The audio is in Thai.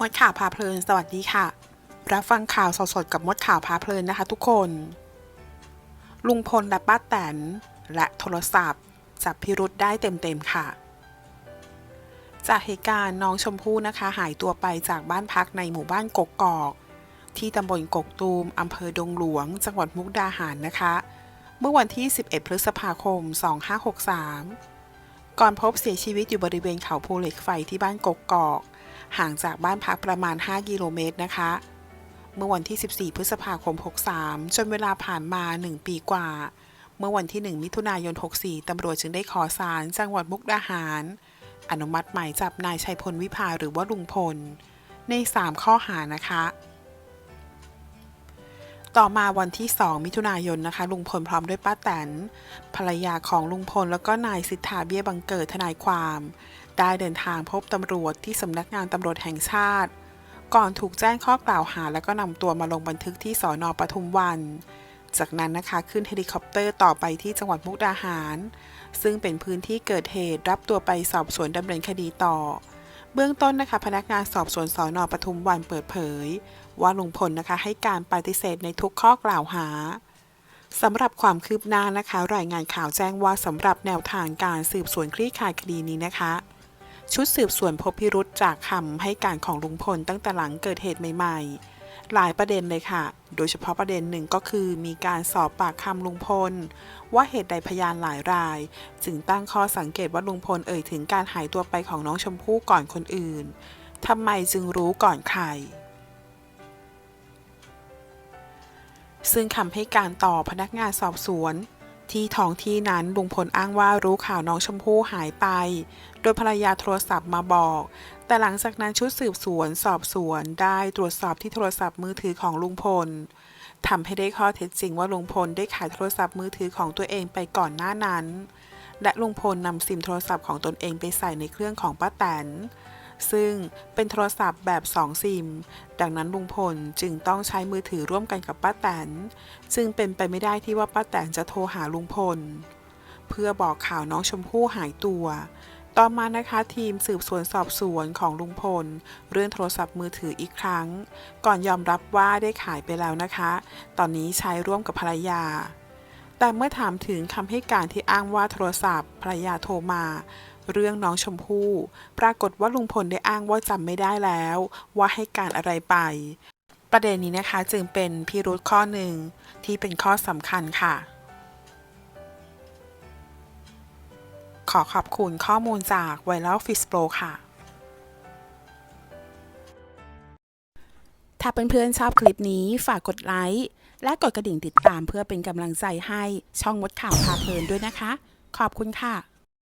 มดข่าวพาเพลิน สวัสดีค่ะ รับฟังข่าวสดๆกับมดข่าวพาเพลินนะคะ ทุกคน ลุงพลและป้าแตน และโทรศัพท์ จับพิรุษได้เต็มๆค่ะ จากเหตุการณ์น้องชมพู่นะคะ หายตัวไปจากบ้านพักในหมู่บ้านกกกอก ที่ตำบลกกตูมอำเภอดงหลวง จังหวัดมุกดาหารนะคะ เมื่อวันที่ 11 พฤษภาคม 2563 ก่อนพบเสียชีวิตอยู่บริเวณเขาภูเหล็กไฟที่บ้านกกกอก ห่างจากบ้านพักประมาณ 5 กิโลเมตรนะคะ เมื่อวันที่ 14 พฤษภาคม 63 จนเวลาผ่านมา 1 ปีกว่า เมื่อวันที่ 1 มิถุนายน 64 ตำรวจจึงได้ขอศาลจังหวัดมุกดาหาร อนุมัติหมายจับนายชัยพลวิภาหรือว่าลุงพล ใน 3 ข้อหานะคะต่อมาวันที่ 2 มิถุนายนนะคะ ลุงพลพร้อมด้วยป้าแตนภรรยาของลุงพลแล้วก็นายสิทธาเบี้ยบังเกิดทนายความ ได้เดินทางพบตำรวจที่สำนักงานตำรวจแห่งชาติ ก่อนถูกแจ้งข้อกล่าวหาแล้วก็นำตัวมาลงบันทึกที่สอนอปทุมวัน จากนั้นนะคะขึ้นเฮลิคอปเตอร์ต่อไปที่จังหวัดมุกดาหาร ซึ่งเป็นพื้นที่เกิดเหตุรับตัวไปสอบสวนดำเนินคดีต่อ เบื้องต้นนะคะ พนักงานสอบสวนสอนอปทุมวันเปิดเผย ว่าลุงพลนะคะให้การปฏิเสธในทุกข้อกล่าวหาสำหรับความคืบหน้านะคะ รายงานข่าวแจ้งว่าสำหรับแนวทางการสืบสวนคลี่คลายคดีนี้นะคะ ชุดสืบสวนพบพิรุษจากคำให้การของลุงพลตั้งแต่หลังเกิดเหตุใหม่ ๆ หลายประเด็นเลยค่ะ โดยเฉพาะประเด็นหนึ่งก็คือมีการสอบปากคำลุงพล ว่าเหตุใดพยานหลายรายจึงตั้งข้อสังเกตว่าลุงพลเอ่ยถึงการหายตัวไปของน้องชมพู่ก่อนคนอื่นทำไมจึงรู้ก่อนใครซึ่งคำให้การต่อพนักงานสอบสวน ที่ท้องที่นั้นลุงพลอ้างว่ารู้ข่าวน้องชมพู่หายไป โดยภรรยาโทรศัพท์มาบอก แต่หลังจากนั้นชุดสืบสวนสอบสวนได้ตรวจสอบที่โทรศัพท์มือถือของลุงพลทำให้ได้ข้อเท็จจริงว่าลุงพลได้ขายโทรศัพท์มือถือของตัวเองไปก่อนหน้านั้น และลุงพลนำซิมโทรศัพท์ของตนเองไปใส่ในเครื่องของป้าแตน ซึ่งเป็นโทรศัพท์แบบ 2 ซิม ดังนั้นลุงพลจึงต้องใช้มือถือร่วมกันกับป้าแตน ซึ่งเป็นไปไม่ได้ที่ว่าป้าแตนจะโทรหาลุงพล เพื่อบอกข่าวน้องชมพู่หายตัว ต่อมานะคะทีมสืบสวนสอบสวนของลุงพล เรื่องโทรศัพท์มือถืออีกครั้ง ก่อนยอมรับว่าได้ขายไปแล้วนะคะ ตอนนี้ใช้ร่วมกับภรรยาแต่เมื่อถามถึงคำให้การที่อ้างว่าโทรศัพท์ภรรยาโทรมา เรื่องน้องชมพู่ ปรากฏว่าลุงพลได้อ้างว่าจำไม่ได้แล้ว ว่าให้การอะไรไป ประเด็นนี้นะคะจึงเป็นพิรุธข้อหนึ่งที่เป็นข้อสำคัญค่ะ ขอขอบคุณข้อมูลจาก Viral f i s Pro ค่ะถ้าเพื่อนๆชอบคลิปนี้ฝากกดไลค์ และกดกระดิ่งติดตามเพื่อเป็นกำลังใจให้ช่องมดข่าวพาเพลินด้วยนะคะ ขอบคุณค่ะ